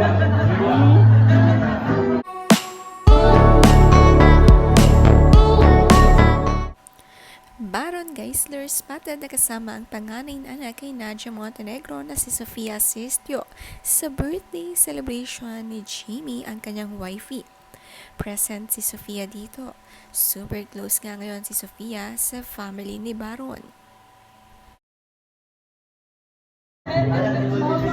Baron Geisler spotted na kasama ang panganay na anak kay Nadia Montenegro na si Sofia Sistio sa birthday celebration ni Jamie ang kanyang wifey. Present si Sofia dito. Super close nga ngayon si Sofia sa family ni Baron. Proud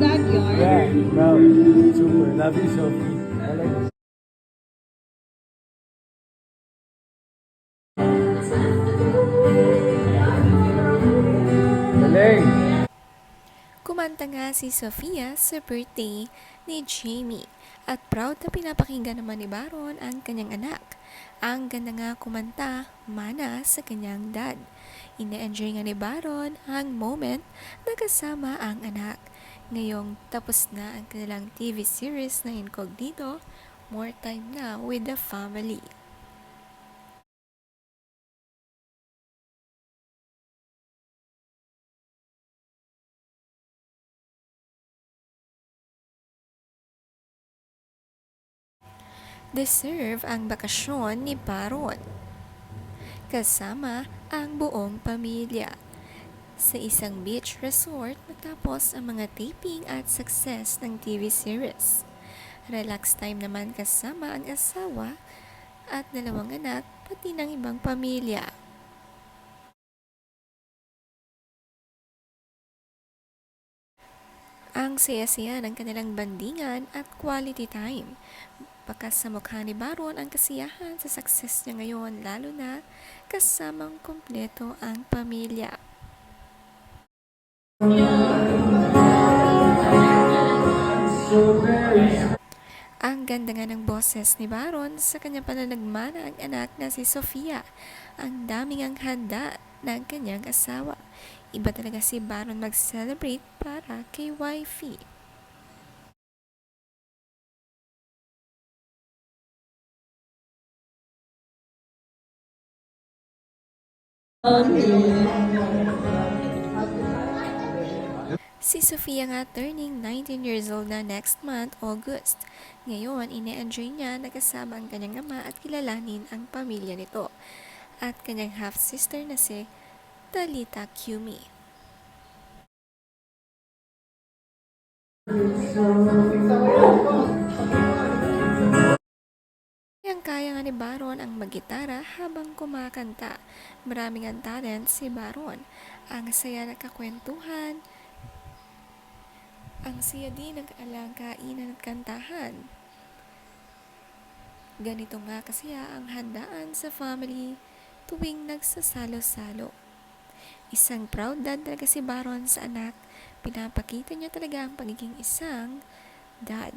backyard. Yeah, proud. Super. Love you, Sophie. Kumanta nga si Sofia sa birthday ni Jamie at proud na pinapakinggan naman ni Baron ang kanyang anak. Ang ganda nga kumanta, mana sa kanyang dad. Ine-enjoy nga ni Baron ang moment na kasama ang anak. Ngayong tapos na ang kanilang TV series na Incognito, more time na with the family. Deserve ang bakasyon ni Baron. Kasama ang buong pamilya. Sa isang beach resort matapos ang mga taping at success ng TV series. Relax time naman kasama ang asawa at dalawang anak pati ng ibang pamilya. Ang saya-saya ng kanilang bandingan at quality time. Bakas sa mukha ni Baron ang kasiyahan sa success niya ngayon lalo na kasamang kumpleto ang pamilya. Ang ganda nga ng boses ni Baron sa kanyang pananagmana ang anak na si Sofia. Ang daming ang handa ng kanyang asawa. Iba talaga si Baron mag-celebrate para kay wifey. Si Sofia nga turning 19 years old na next month, August. Ngayon, ine-enjoy niya na kasama ang kanyang ama at kilalanin ang pamilya nito. At kanyang half-sister na si Talita Cumi. Kayang kaya nga ni Baron ang maggitara habang kumakanta. Maraming ang talent si Baron. Ang saya na kakwentuhan, ang siya din ng alang kainan at kantahan. Ganito nga kasi ang handaan sa family tuwing nagsasalo-salo. Isang proud dad talaga si Baron sa anak. Pinapakita niya talaga ang pagiging isang dad.